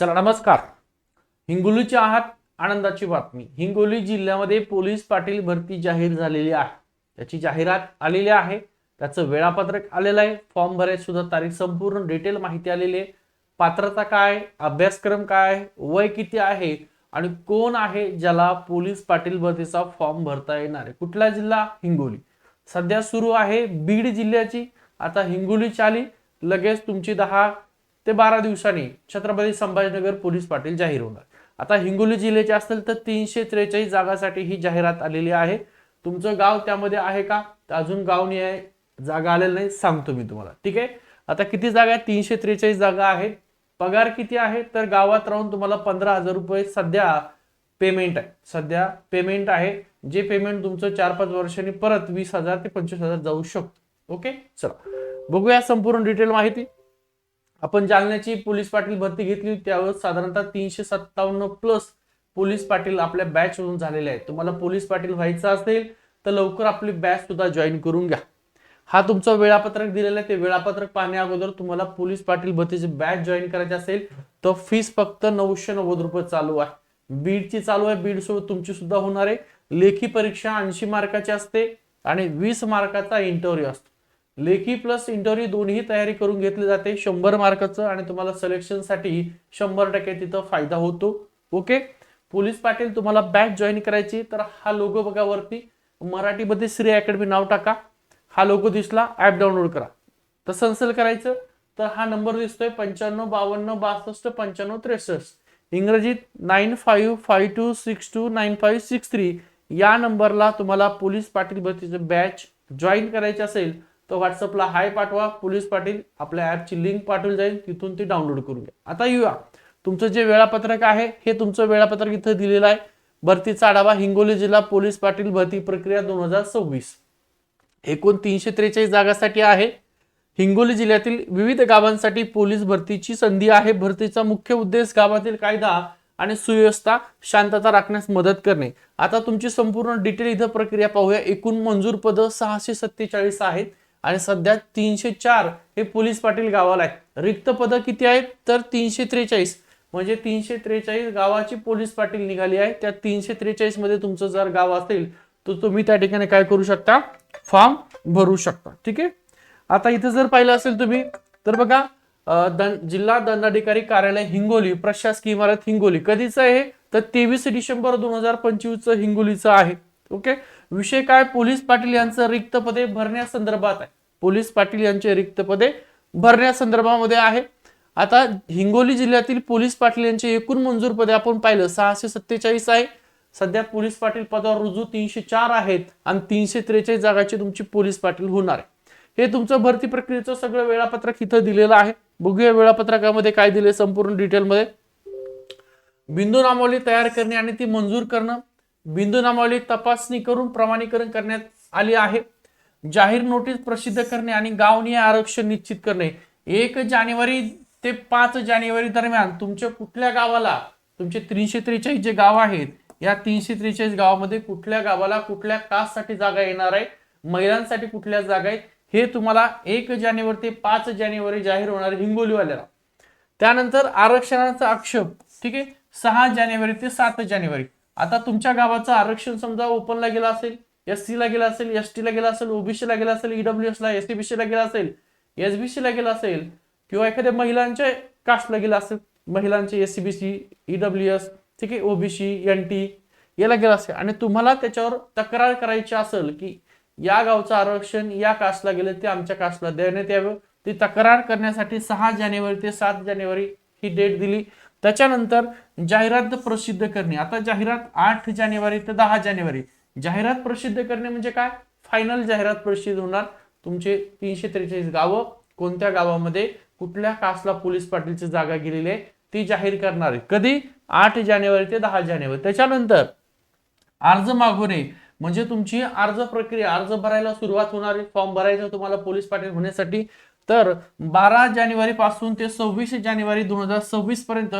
चला नमस्कार. हिंगोलीचे आहात आनंदाची बातमी. हिंगोली जिल्ह्यामध्ये पोलीस पाटील भरती जाहीर झालेली आहे. त्याची जाहिरात आलेली आहे. त्याचं वेळापत्रक आलेलं आहे. फॉर्म भरायची सुद्धा तारीख संपूर्ण डिटेल माहिती आलेली आहे. पात्रता काय? अभ्यासक्रम काय? वय किती आहे? आणि कोण आहे ज्याला पोलीस पाटील भरतीचा फॉर्म भरता येणार आहे? कुठला जिल्हा? हिंगोली. सध्या सुरू आहे बीड जिल्ह्याची. आता हिंगोलीची आली लगेच तुमची दहा ते बारा दिवसांनी छत्रपती संभाजीनगर पोलीस पाटील जाहीर होणार. आता हिंगोली जिल्ह्याचे असतील तर तीनशे त्रेचाळीस जागासाठी ही जाहिरात आलेली आहे. तुमचं गाव त्यामध्ये आहे का? अजून गाव नाही आहे जागा आलेलं नाही सांगतो मी तुम्हाला. ठीक आहे? आता किती जागा आहेत? तीनशे त्रेचाळीस जागा आहेत. पगार किती आहे? तर गावात राहून तुम्हाला पंधरा हजार रुपये सध्या पेमेंट आहे. सध्या पेमेंट आहे. जे पेमेंट तुमचं चार पाच वर्षांनी परत वीस हजार ते पंचवीस हजार जाऊ शकतो. ओके? चला. बघूया संपूर्ण डिटेल माहिती. आपण जालन्याची पोलीस पाटील भरती घेतली त्यावेळेस साधारणतः तीनशे सत्तावन्न प्लस पोलीस पाटील आपल्या बॅच मधून झालेले आहेत. तुम्हाला पोलीस पाटील व्हायचं असेल तर लवकर आपली बॅच सुद्धा जॉईन करून घ्या. हा तुमचं वेळापत्रक दिलेलं आहे ते वेळापत्रक पाहण्या अगोदर तुम्हाला पोलीस पाटील भरतीची बॅच जॉईन करायची असेल तर फीस फक्त नऊशे नव्वद रुपये चालू आहे. बीडची चालू आहे बीड सोबत तुमची सुद्धा होणार आहे. लेखी परीक्षा ऐंशी मार्काची असते आणि वीस मार्काचा इंटरव्ह्यू असतो. लेखी प्लस इंटरव्ह्यू दोन्ही तयारी करून घेतली जाते. शंभर मार्काचं आणि तुम्हाला सिलेक्शनसाठी शंभर टक्के तिथं फायदा होतो. ओके? पोलीस पाटील तुम्हाला बॅच जॉईन करायची तर हा लोगो बघा वरती. मराठीमध्ये श्री अकॅडमी नाव टाका. हा लोगो दिसला ऍप डाउनलोड करा. तसं नसेल करायचं तर हा नंबर दिसतोय पंच्याण्णव बावन्न बासष्ट पंच्याण्णव त्रेसष्ट. इंग्रजीत nine five five two six two nine five six three या नंबरला तुम्हाला पोलीस पाटील भरतीचं बॅच जॉईन करायचे असेल तर व्हॉट्सअपला हाय पाठवा पोलीस पाटील आपल्या ॲपची लिंक पाठवली जाईल तिथून ती डाउनलोड करून घ्या. आता येऊया. तुमचं जे वेळापत्रक आहे हे तुमचं वेळापत्रक इथं दिलेलं आहे. भरतीचा आढावा हिंगोली जिल्हा पोलीस पाटील भरती प्रक्रिया दोन हजार सव्वीस. एकूण तीनशे त्रेचाळीस जागासाठी आहे. हिंगोली जिल्ह्यातील विविध गावांसाठी पोलीस भरतीची संधी आहे. भरतीचा मुख्य उद्देश गावातील कायदा आणि सुव्यवस्था शांतता राखण्यास मदत करणे. आता तुमची संपूर्ण डिटेल इथं प्रक्रिया पाहूया. एकूण मंजूर पद सहाशे सत्तेचाळीस आहेत. आणि सध्या तीनशे चार हे पोलीस पाटील गावाला आहेत. रिक्त पद किती आहेत? तर तीनशे त्रेचाळीस. म्हणजे तीनशे त्रेचाळीस गावाची पोलीस पाटील निघाली आहे. त्या तीनशे त्रेचाळीसमध्ये तुमचं जर गाव असेल तर तुम्ही त्या ठिकाणी काय करू शकता? फॉर्म भरू शकता. ठीक आहे? आता इथे जर पाहिलं असेल तुम्ही तर बघा दं- जिल्हा दंडाधिकारी कार्यालय हिंगोली प्रशासकीय इमारत हिंगोली. कधीचं आहे तर तेवीस डिसेंबर दोन हजार पंचवीसचं हिंगोलीचं आहे. ओके? विषय काय? पोलीस पाटील यांचं रिक्त पदे भरण्यासंदर्भात आहे. पोलीस पाटील यांचे रिक्त पदे भरण्यासंदर्भामध्ये आहे. आता हिंगोली जिल्ह्यातील पोलीस पाटील यांचे एकूण मंजूर पदे आपण पाहिलं सहाशे सत्तेचाळीस आहे. सध्या पोलीस पाटील पदावर रुजू तीनशे चार आहेत आणि तीनशे त्रेचाळीस जागाची तुमची पोलीस पाटील होणार आहे. हे तुमचं भरती प्रक्रियेचं सगळं वेळापत्रक इथं दिलेलं आहे. बघूया वेळापत्रकामध्ये काय दिले संपूर्ण डिटेलमध्ये बिंदू नामावली तयार करणे आणि ती मंजूर करणं. बिंदू नामावली तपासणी करून प्रमाणीकरण करण्यात आली आहे. जाहीर नोटीस प्रसिद्ध करणे आणि गावनीय आरक्षण निश्चित करणे. एक जानेवारी ते पाच जानेवारी दरम्यान तुमच्या कुठल्या गावाला तुमचे तीनशे त्रेचाळीस जे गाव आहेत या तीनशे त्रेचाळीस गावामध्ये कुठल्या गावाला कुठल्या कास्टसाठी जागा येणार आहे महिलांसाठी कुठल्या जागा आहेत हे तुम्हाला एक जानेवारी ते पाच जानेवारी जाहीर होणार हिंगोलीवाल्याला. त्यानंतर आरक्षणाचा आक्षेप ठीक आहे सहा जानेवारी ते सात जानेवारी. आता तुमच्या गावाचं आरक्षण समजा ओपनला गेला असेल एस ला गेला असेल एस ला गेला असेल ओबीसी ला गेला असेल ईडब्ल्यू ला एसटीबीसी ला गेला असेल एसबीसी ला गेला असेल किंवा एखाद्या महिलांच्या कास्टला गेला असेल महिलांचे S C B C EW S ठीक आहे ओबीसी एन टी याला गेला असेल. आणि तुम्हाला त्याच्यावर तक्रार करायची असेल की या गावचं आरक्षण या कास्टला गेलं ते आमच्या कास्टला देण्यात यावं ती तक्रार करण्यासाठी सहा जानेवारी ते सात जानेवारी ही डेट दिली. त्याच्यानंतर जाहिरात प्रसिद्ध करणे. आता जाहिरात आठ जानेवारी ते दहा जानेवारी. जाहिरात प्रसिद्ध करणे म्हणजे काय? फायनल जाहिरात प्रसिद्ध होणार. तुमचे तीनशे त्रेचाळीस गावं कोणत्या गावामध्ये? कुठल्या कासला पोलीस पाटीलची जागा गेलेली आहे? ती जाहीर करणार आहे. कधी? आठ जानेवारी ते दहा जानेवारी. त्याच्यानंतर अर्ज मागवणे म्हणजे तुमची अर्ज प्रक्रिया. अर्ज भरायला सुरुवात होणार आहे. फॉर्म भरायचा तुम्हाला पोलीस पाटील होण्यासाठी. तर बारा जानेवारी पासून ते सव्वीस जानेवारी दोन हजार सव्वीस पर्यंत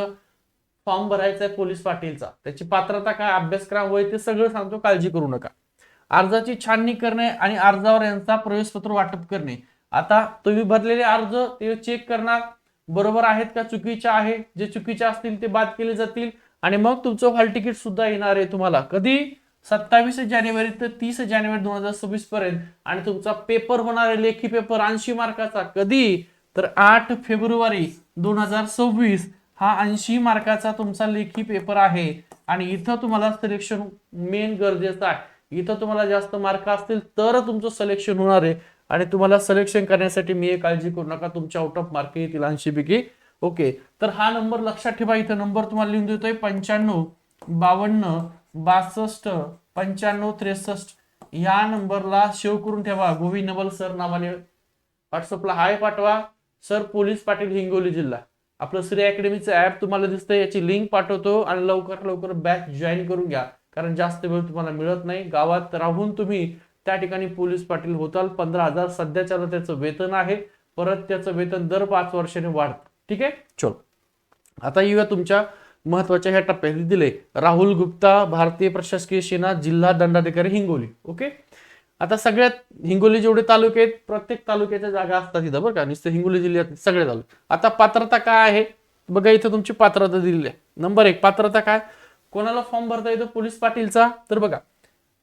फॉर्म भरायचा आहे पोलीस पाटीलचा. त्याची पात्रता काय अभ्यासक्रम वय ते सगळं सांगतो काळजी करू नका. अर्जाची छाननी करणे आणि अर्जावर यांचा प्रवेशपत्र वाटप करणे. आता तुम्ही भरलेले अर्ज ते चेक करणार. बरोबर आहेत का चुकीच्या आहे? जे चुकीचे असतील ते बाद केले जातील. आणि मग तुमचं हॉल तिकीट सुद्धा येणार आहे तुम्हाला. कधी? सत्तावीस जानेवारी ते तीस जानेवारी दोन हजार सव्वीस पर्यंत. आणि तुमचा पेपर होणार आहे लेखी पेपर ऐंशी मार्काचा. कधी? तर आठ फेब्रुवारी दोन हजार सव्वीस. हा ऐंशी मार्काचा तुमचा लेखी पेपर आहे. आणि इथं तुम्हाला सिलेक्शन मेन गरजेचं आहे. इथं तुम्हाला जास्त मार्क असतील तर तुमचं सिलेक्शन होणार आहे. आणि तुम्हाला सिलेक्शन करण्यासाठी मी काळजी करू नका. तुमच्या आउट ऑफ मार्क येतील ऐंशी पैकी ओके तर हा नंबर लक्षात ठेवा. इथं नंबर तुम्हाला लिहून देतोय. पंच्याण्णव बावन्न बासष्ट पंच्याण्णव त्रेसष्ट या नंबरला सेव्ह करून ठेवा. गोविंद नवल सर नावाने व्हॉट्सअपला हाय पाठवा. सर पोलीस पाटील हिंगोली जिल्हा. आपलं श्री अकॅडमीचं ऍप तुम्हाला दिसतंय याची लिंक पाठवतो आणि लवकर लवकर बॅच जॉईन करून घ्या. कारण जास्त वेळ तुम्हाला मिळत नाही. गावात राहून तुम्ही त्या ठिकाणी पोलीस पाटील होताल. पंधरा हजार सध्याच्याला त्याचं वेतन आहे. परत त्याचं वेतन दर पाच वर्षाने वाढतं. ठीक आहे? चलो. आता येऊया तुमच्या महत्त्वाच्या ह्या टप्प्यात दिले राहुल गुप्ता भारतीय प्रशासकीय सेना जिल्हा दंडाधिकारी हिंगोली. ओके? आता सगळ्यात हिंगोली जेवढे तालुके आहेत प्रत्येक तालुक्याच्या जागा असतात इथं बरं का. नुसतं हिंगोली जिल्ह्यात सगळे तालुके. आता पात्रता काय आहे? बघा इथं तुमची पात्रता दिलेली आहे. नंबर एक पात्रता काय? कोणाला फॉर्म भरता येतो? पोलीस पाटीलचा. तर बघा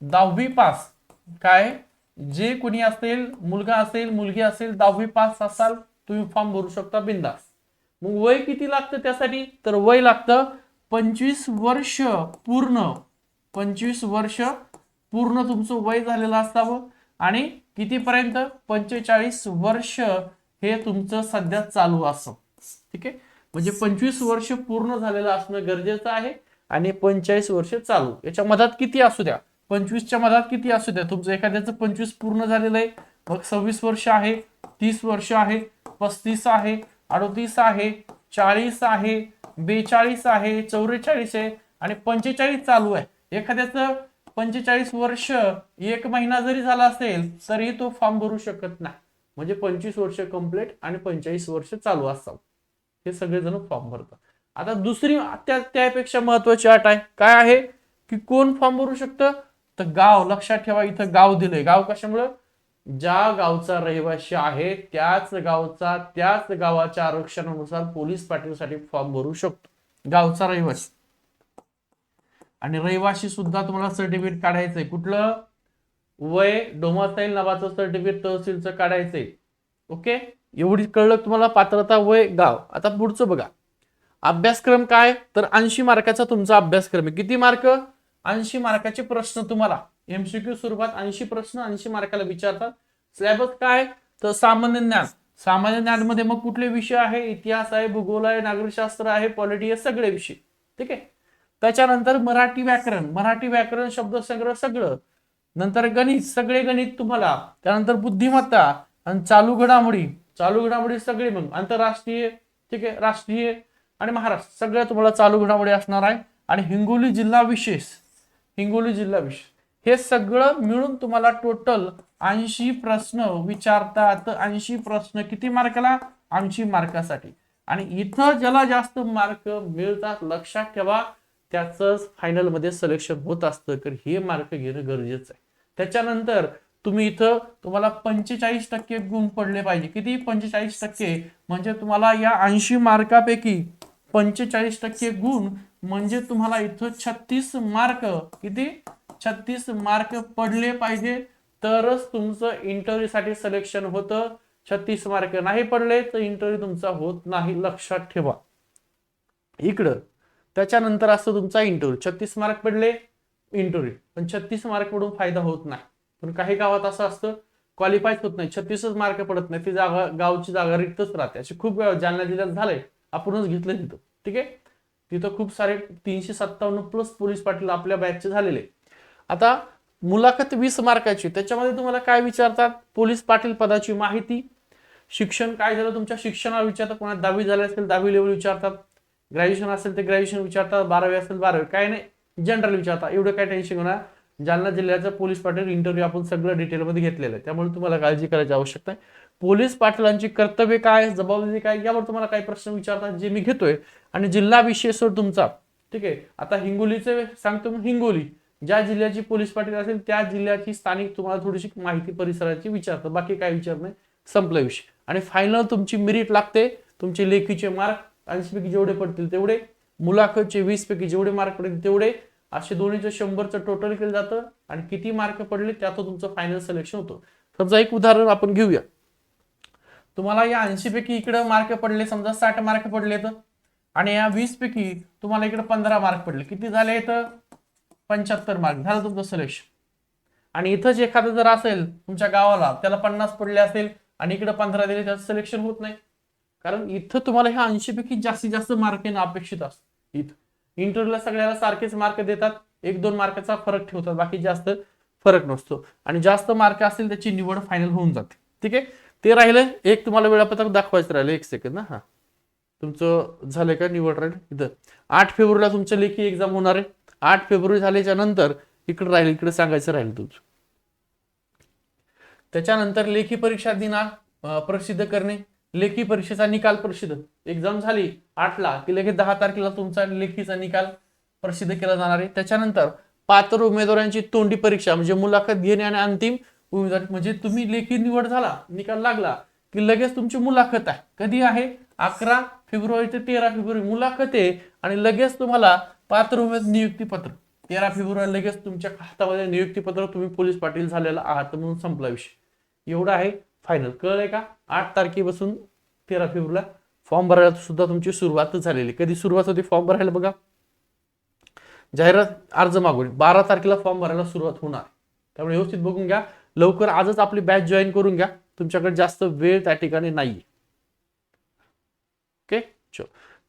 दहावी पास काय? जे कोणी असेल मुलगा असेल मुलगी असेल दहावी पास असाल तुम्ही फॉर्म भरू शकता बिंदास. मग वय किती लागतं त्यासाठी? तर वय लागतं पंचवीस वर्ष पूर्ण. पंचवीस वर्ष पूर्ण तुमचं वय झालेलं असावं. आणि कितीपर्यंत? पंचेचाळीस वर्ष हे तुमचं सध्या चालू असं. ठीक आहे? म्हणजे पंचवीस वर्ष पूर्ण झालेलं असणं गरजेचं आहे आणि पंचेचाळीस वर्ष चालू. याच्या मधात किती असू द्या? पंचवीसच्या मधात किती असू द्या? तुमचं एखाद्याचं पंचवीस पूर्ण झालेलं आहे. मग सव्वीस वर्ष आहे तीस वर्ष आहे पस्तीस आहे अडतीस आहे चाळीस आहे बेचाळीस आहे चौवेचाळीस आहे आणि पंचेचाळीस चालू आहे. एखाद्याचं पंचेचाळीस वर्ष एक महिना जरी झाला असेल तरी तो फॉर्म भरू शकत नाही. म्हणजे पंचवीस वर्ष कंप्लीट आणि पंचेचाळीस वर्ष चालू असावं. हे सगळेजण फॉर्म भरतात. आता दुसरी त्या त्यापेक्षा महत्वाची अट आहे. काय आहे? की कोण फॉर्म भरू शकतं? तर गाव लक्षात ठेवा इथं गाव दिलंय. गाव कशामुळं? ज्या गावचा रहिवासी आहे त्याच गावचा त्याच गावाच्या आरक्षणानुसार पोलीस पाटीलसाठी फॉर्म भरू शकतो. गावचा रहिवासी आणि रहिवासी सुद्धा तुम्हाला सर्टिफिकेट काढायचंय. कुठलं? वय डोमासाईल नावाचं सर्टिफिकेट तहसीलचं काढायचंय. ओके? एवढी कळलं तुम्हाला? पात्रता वय गाव. आता पुढचं बघा. अभ्यासक्रम काय? तर ऐंशी मार्काचा तुमचा अभ्यासक्रम आहे. किती मार्क? ऐंशी मार्काचे प्रश्न तुम्हाला. एमसीक्यू स्वरूपात ऐंशी प्रश्न ऐंशी मार्काला विचारतात. सिलेबस काय? तर सामान्य ज्ञान. सामान्य ज्ञानमध्ये मग कुठले विषय आहे? इतिहास आहे भूगोल आहे नागरिकशास्त्र आहे पॉलिटी आहे सगळे विषय. ठीक आहे? त्याच्यानंतर मराठी व्याकरण. मराठी व्याकरण शब्दसंग्रह सगळं. नंतर गणित. सगळे गणित तुम्हाला. त्यानंतर बुद्धिमत्ता आणि चालू घडामोडी. चालू घडामोडी सगळे मग. आंतरराष्ट्रीय ठीक आहे? राष्ट्रीय आणि महाराष्ट्र. सगळ्या तुम्हाला चालू घडामोडी असणार आहे. आणि हिंगोली जिल्हा विशेष. हिंगोली जिल्हा विशेष. हे सगळं मिळून तुम्हाला टोटल ऐंशी प्रश्न विचारतात. ऐंशी प्रश्न किती मार्काला ऐंशी मार्कासाठी आणि इथं ज्याला जास्त मार्क मिळतात लक्षात ठेवा त्याच फायनलमध्ये सिलेक्शन होत असतं. तर हे मार्क घेणं गरजेचं आहे. त्याच्यानंतर तुम्ही इथं तुम्हाला पंचेचाळीस टक्के गुण पडले पाहिजे. किती? पंचेचाळीस टक्के. म्हणजे तुम्हाला या ऐंशी मार्कापैकी पंचेचाळीस टक्के गुण म्हणजे तुम्हाला इथं छत्तीस मार्क किती? छत्तीस मार्क पडले पाहिजे तरच तुमचं इंटरव्ह्यू साठी सिलेक्शन होतं. छत्तीस मार्क नाही पडले तर इंटरव्ह्यू तुमचा होत नाही. लक्षात ठेवा. इकडं त्याच्यानंतर असतो तुमचा इंटरव्ह्यू छत्तीस मार्क पडले इंटरव्ह्यू पण छत्तीस मार्क पडून फायदा होत नाही. पण काही गावात असं असतं क्वालिफायच होत नाही. छत्तीसच मार्क पडत नाही. ती जागा गावची जागा रिक्तच राहते. अशी खूप वेळा जालना जिल्ह्यात झालंय. आपणच घेतलं तिथं. ठीक आहे? तिथं खूप सारे तीनशे सत्तावन्न प्लस पोलीस पाटील आपल्या बॅचचे झालेले. आता मुलाखत वीस मार्काची त्याच्यामध्ये तुम्हाला काय विचारतात? पोलीस पाटील पदाची माहिती शिक्षण काय झालं तुमच्या? शिक्षणावर विचारतात कोणाला दहावी झाले असेल दहावी लेवल विचारतात. ग्रॅज्युएशन असेल ते ग्रॅज्युएशन विचारतात बारावी असेल बारावी. काय नाही जनरल विचारतात. एवढं काय टेन्शन होणार? जालना जिल्ह्याचा पोलीस पाटील इंटरव्ह्यू आपण सगळं डिटेलमध्ये घेतलेलं आहे. त्यामुळे तुम्हाला काळजी करायची आवश्यकता आहे. पोलीस पाटलांची कर्तव्य काय जबाबदारी काय यावर तुम्हाला काही प्रश्न विचारतात जे मी घेतोय. आणि जिल्हा विशेषवर तुमचा. ठीक आहे? आता हिंगोलीचे सांगतो मी हिंगोली. ज्या जिल्ह्याची पोलीस पाटील असेल त्या जिल्ह्याची स्थानिक तुम्हाला थोडीशी माहिती परिसराची विचारतात. बाकी काय विचार नाही. संपला विषय. आणि फायनल तुमची मेरिट लागते. तुमचे लेखीचे मार्क ऐंशी पैकी जेवढे पडतील तेवढे मुलाखतचे वीस पैकी जेवढे मार्क पडतील तेवढे असे दोन्हीचं शंभरचं टोटल केलं जातं. आणि किती मार्क पडले त्यातून तुमचं फायनल सिलेक्शन होतं. समजा एक उदाहरण आपण घेऊया. तुम्हाला या ऐंशी पैकी इकडे मार्क पडले समजा साठ मार्क पडले तर आणि या वीस पैकी तुम्हाला इकडे पंधरा मार्क पडले. किती झाले तर पंच्याहत्तर मार्क झालं तुमचं सिलेक्शन आणि इथंच एखादं जर असेल तुमच्या गावाला त्याला पन्नास पडले असेल आणि इकडे पंधरा दिले त्याचं सिलेक्शन होत नाही. कारण इथं तुम्हाला ह्या ऐंशीपैकी जास्तीत जास्त मार्क येणं अपेक्षित असतं. इथं. इंटरव्ह्यूला सगळ्याला सारखेच मार्क देतात. एक दोन मार्काचा फरक ठेवतात. बाकी जास्त फरक नसतो. आणि जास्त मार्क असतील त्याची निवड फायनल होऊन जाते. ठीक आहे? ते राहिलं. एक तुम्हाला वेळापत्रक दाखवायचं राहिलं. एक सेकंद ना हा. तुमचं झालंय का? निवड राहील. इथं. आठ फेब्रुवारीला तुमच्या लेखी एक्झाम होणार आहे. आठ फेब्रुवारी झाल्याच्यानंतर इकडे राहील इकडे सांगायचं राहील तुझं. त्याच्यानंतर लेखी परीक्षा दिनांक प्रसिद्ध करणे. लेखी परीक्षेचा निकाल प्रसिद्ध. एक्झाम झाली आठला की लगेच दहा तारखेला तुमचा लेखीचा निकाल प्रसिद्ध केला जाणार आहे. त्याच्यानंतर पात्र उमेदवारांची तोंडी परीक्षा म्हणजे मुलाखत घेणे आणि अंतिम उमेदवार म्हणजे तुम्ही लेखी निवड झाला निकाल लागला की लगेच तुमची मुलाखत आहे. कधी आहे? अकरा फेब्रुवारी ते तेरा फेब्रुवारी. मुलाखत आहे आणि लगेच तुम्हाला पात्र उमेद नियुक्तीपत्र. तेरा फेब्रुवारी लगेच तुमच्या हातामध्ये नियुक्तीपत्र तुम्ही पोलीस पाटील झालेला आहात म्हणून संपला विषय. एवढा आहे फायनल कळलंय का? आठ तारखेपासून तेरा फेब्रुवारीला फॉर्म भरायला सुद्धा तुमची सुरुवात झालेली. कधी सुरुवात होती फॉर्म भरायला बघा. जाहिरात अर्ज मागवणे. बारा तारखेला फॉर्म भरायला सुरुवात होणार. त्यामुळे व्यवस्थित बघून घ्या. लवकर आजच आपली बॅच जॉईन करून घ्या. तुमच्याकडे जास्त वेळ त्या ठिकाणी नाहीये. ओके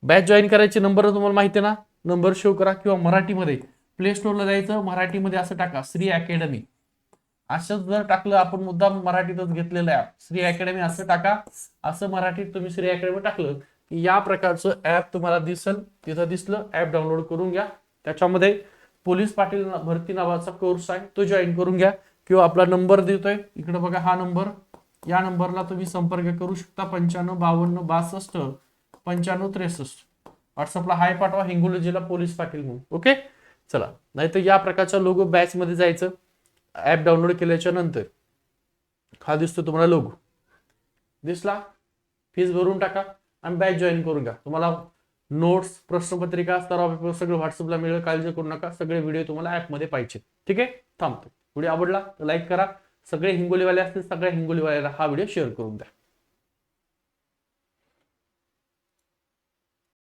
बॅच जॉईन करायचे नंबर तुम्हाला माहिती आहे ना? नंबर शो करा किंवा मराठीमध्ये प्ले स्टोरला जायचं मराठीमध्ये असं टाका श्री अकॅडमी असं जर टाकलं आपण मुद्दाम मराठीतच घेतलेलं ऍप श्री अकॅडमी असं टाका असं मराठीत तुम्ही श्री अकॅडमी टाकलं की या प्रकारचं ऍप तुम्हाला दिसल तिथं दिसलं ऍप डाउनलोड करून घ्या. त्याच्यामध्ये पोलीस पाटील भरती नावाचा कोर्स आहे तो जॉईन करून घ्या. किंवा आपला नंबर देतोय इकडे बघा हा नंबर या नंबरला तुम्ही संपर्क करू शकता पंच्याण्णव बावन्न बासष्ट पंच्याण्णव त्रेसष्ट. व्हॉट्सअपला हाय पाठवा हिंगोली जिल्हा पोलीस पाटील म्हणून. ओके? चला. नाही तर या प्रकारच्या लोगो बॅच मध्ये जायचं. ऍप डाउनलोड केल्याच्यानंतर. हा दिसतो तुम्हाला लोगो. दिसला? फीस भरून टाका आणि बॅच जॉईन करून घ्या. तुम्हाला नोट्स प्रश्नपत्रिका सराव पेपर सगळं व्हॉट्सअपला मिळेल. काळजी करू नका. सगळे व्हिडिओ तुम्हाला ॲपमध्ये पाहिजे ठीक आहे? थांबतो. व्हिडिओ आवडला तर लाईक करा. सगळे हिंगोलीवाले असतील सगळ्या हिंगोलीवाल्याला हा व्हिडिओ शेअर करून द्या.